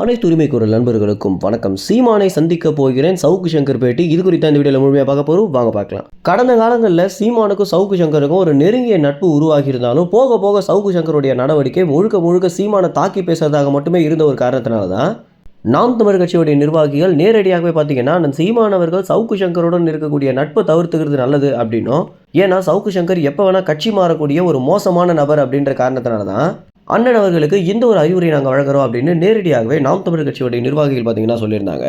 அனைத்து உரிமை குரல் நண்பர்களுக்கும் வணக்கம். சீமானை சந்திக்க போகிறேன். சவுக்கு சங்கர் பேட்டி. இது குறித்த இந்த வீடியோவில் முழுமையாக பார்க்க போகிறோம் வாங்க பார்க்கலாம். கடந்த காலங்களில் சீமானுக்கும் சவுக்கு சங்கருக்கும் ஒரு நெருங்கிய நட்பு உருவாகி இருந்தாலும் போக போக சவுக்கு சங்கருடைய நடவடிக்கை முழுக்க முழுக்க சீமானை தாக்கி பேசுறதாக மட்டுமே இருந்த ஒரு காரணத்தினால தான் நாம் தமிழ் கட்சியுடைய நிர்வாகிகள் நேரடியாகவே பார்த்தீங்கன்னா அந்த சீமானவர்கள் சவுக்கு சங்கருடன் இருக்கக்கூடிய நட்பை தவிர்த்துக்கிறது நல்லது அப்படின்னும். ஏன்னா சவுக்கு சங்கர் எப்போ வேணால் கட்சி மாறக்கூடிய ஒரு மோசமான நபர் அப்படின்ற காரணத்தினால தான் அண்ணன் அவர்களுக்கு இந்த ஒரு அறிவுரை நாங்கள் வழங்குறோம் அப்படின்னு நேரடியாகவே நாம் தமிழர் கட்சியுடைய நிர்வாகிகள் பார்த்தீங்கன்னா சொல்லியிருந்தாங்க.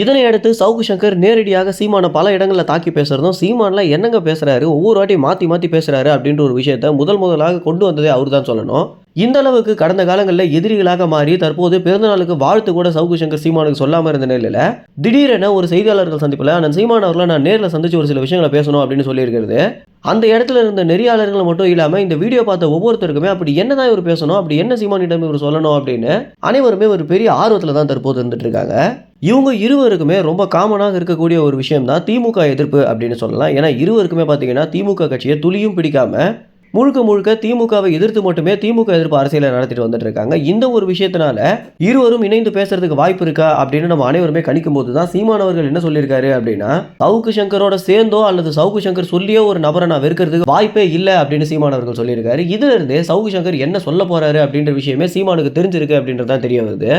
இதனை அடுத்து சவுக்கு சங்கர் நேரடியாக சீமானை பல இடங்களில் தாக்கி பேசுகிறதும் சீமானில் என்னங்க பேசுகிறாரு ஒவ்வொரு வாட்டி மாற்றி மாற்றி பேசுகிறாரு அப்படின்ற ஒரு விஷயத்த முதல் முதலாக கொண்டு வந்ததே அவர் தான் சொல்லணும். இந்த அளவுக்கு கடந்த காலங்களில் எதிரிகளாக மாறி தற்போது பிறந்தநாளுக்கு வாழ்த்து கூட சவுக்கு சங்கர் சீமானுக்கு சொல்லாமல் இருந்த நிலையில் திடீரென ஒரு செய்தியாளர்கள் சந்திப்பில் அந்த சீமான் அவர்களை நான் நேரில் சந்திச்சு ஒரு சில விஷயங்களை பேசணும் அப்படின்னு சொல்லியிருக்கிறது. அந்த இடத்துல இருந்த நெறியாளர்கள் மட்டும் இல்லாமல் இந்த வீடியோ பார்த்த ஒவ்வொருத்தருக்குமே அப்படி என்னதான் இவர் பேசணும்? அப்படி என்ன சீமானிடம் இவர் சொல்லணும்? அப்படின்னு அனைவருமே ஒரு பெரிய ஆர்வத்தில் தான் தற்போது இருந்துட்டு இருக்காங்க. இவங்க இருவருக்குமே ரொம்ப காமனாக இருக்கக்கூடிய ஒரு விஷயம் தான் திமுக எதிர்ப்பு அப்படின்னு சொல்லலாம். ஏன்னா இருவருக்குமே பார்த்தீங்கன்னா திமுக கட்சியை துளியும் பிடிக்காம முழுக்க முழுக்க திமுகவை எதிர்த்து மட்டுமே திமுக எதிர்ப்பு அரசியலை நடத்திட்டு வந்துட்டு இருக்காங்க இந்த ஒரு விஷயத்தினால இருவரும் இணைந்து பேசுறதுக்கு வாய்ப்பு இருக்கா அப்படின்னு நம்ம அனைவருமே கணிக்கும் போது தான் சீமானவர்கள் என்ன சொல்லியிருக்காரு அப்படின்னா சவுக்கு சங்கரோட சேர்ந்தோ அல்லது சவுக்கு சங்கர் சொல்லியோ ஒரு நபரை நான் வெறுக்கிறதுக்கு வாய்ப்பே இல்லை அப்படின்னு சீமானவர்கள் சொல்லியிருக்காரு. இதுல இருந்தே சவுக்கு சங்கர் என்ன சொல்ல போறாரு அப்படின்ற விஷயமே சீமானுக்கு தெரிஞ்சிருக்கு அப்படின்றது தான் தெரிய வருது.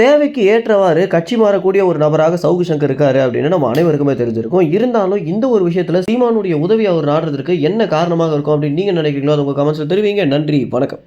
தேவைக்கு ஏற்றவாறு கட்சி மாறக்கூடிய ஒரு நபராக சவுக்கு சங்கர் இருக்காரு அப்படின்னு நம்ம அனைவருக்குமே தெரிஞ்சிருக்கும். இருந்தாலும் இந்த ஒரு விஷயத்துல சீமானுடைய உதவி அவர் நாடுறதுக்கு என்ன காரணமாக இருக்கும் அப்படின்னு நீங்க நினைக்கிறீங்களோ அது உங்க கமெண்ட்ஸ்ல தெரிவிங்க. நன்றி வணக்கம்.